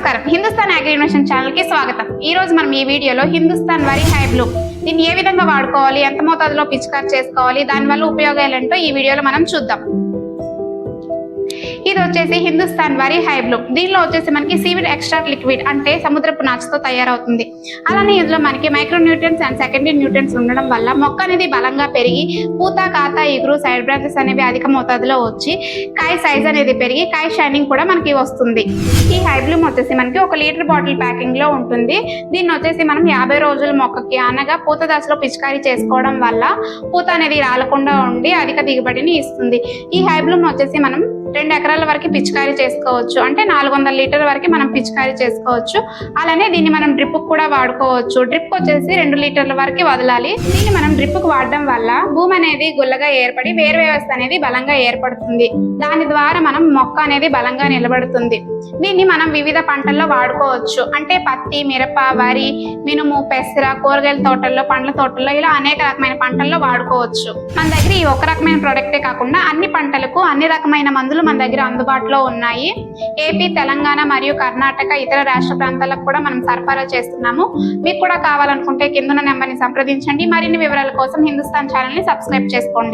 నమస్కారం. హిందుస్థాన్ అగ్రి ఇన్వెషన్ ఛానల్కి స్వాగతం. ఈ రోజు మనం ఈ వీడియోలో హిందుస్థాన్ వరి హైబ్లూ. దీన్ని ఏ విధంగా వాడుకోవాలి ఎంత మోతాదులో పిచికారి చేసుకోవాలి దాని వల్ల ఉపయోగాలు ఏంటో ఈ వీడియోలో మనం చూద్దాం. ఇది వచ్చేసి హిందుస్థాన్ వరి హైబ్లూ దీనిలో వచ్చేసి మనకి సీవిడ్ ఎక్స్ట్రా లిక్విడ్ అంటే సముద్రపు నాచుతో తయారవుతుంది. అలానే ఇందులో మనకి micro nutrients and secondary nutrients ఉండడం వల్ల మొక్క అనేది బలంగా పెరిగి పూత కాత ఇగురు సైడ్ బ్రాంచెస్ అనేవి అధిక మోతాదులో వచ్చి కాయ సైజ్ అనేది పెరిగి కాయ షైనింగ్ కూడా మనకి వస్తుంది. ఈ హైబ్లూమ్ వచ్చేసి మనకి ఒక లీటర్ బాటిల్ ప్యాకింగ్లో ఉంటుంది. దీన్ని వచ్చేసి మనం యాభై రోజుల మొక్కకి అనగా పూత దశలో పిచికారీ చేసుకోవడం వల్ల పూత అనేది రాలకుండా ఉండి అధిక దిగుబడిని ఇస్తుంది. ఈ హైబ్లూమ్ వచ్చేసి మనం రెండు ఎకరాల వరకు పిచికారీ చేసుకోవచ్చు. అంటే నాలుగు వందల లీటర్ వరకు మనం పిచికారీ చేసుకోవచ్చు. అలానే దీన్ని మనం డ్రిప్ కూడా వాడుకోవచ్చు. డ్రిప్ వచ్చేసి రెండు లీటర్ల వరకు వదలాలి. దీన్ని మనం డ్రిప్కు వాడడం వల్ల భూమి అనేది గుల్లగా ఏర్పడి వేరు వ్యవస్థ అనేది బలంగా ఏర్పడుతుంది. దాని ద్వారా మనం మొక్క అనేది బలంగా నిలబడుతుంది. దీన్ని మనం వివిధ పంటల్లో వాడుకోవచ్చు. అంటే పత్తి మిరప వరి మినుము పెసర కూరగాయల తోటల్లో పండ్ల తోటల్లో ఇలా అనేక రకమైన పంటల్లో వాడుకోవచ్చు. మన దగ్గర ఈ ఒక రకమైన ప్రొడక్టే కాకుండా అన్ని పంటలకు అన్ని రకమైన మందులు మన దగ్గర అందుబాటులో ఉన్నాయి. ఏపీ తెలంగాణ మరియు కర్ణాటక ఇతర రాష్ట్ర ప్రాంతాలకు కూడా మనం సరఫరా చేస్తున్నాము. మీకు కూడా కావాలనుకుంటే కిందన నెంబర్ని సంప్రదించండి. మరిన్ని వివరాల కోసం హిందుస్థాన్ ఛానల్ని సబ్స్క్రైబ్ చేసుకోండి.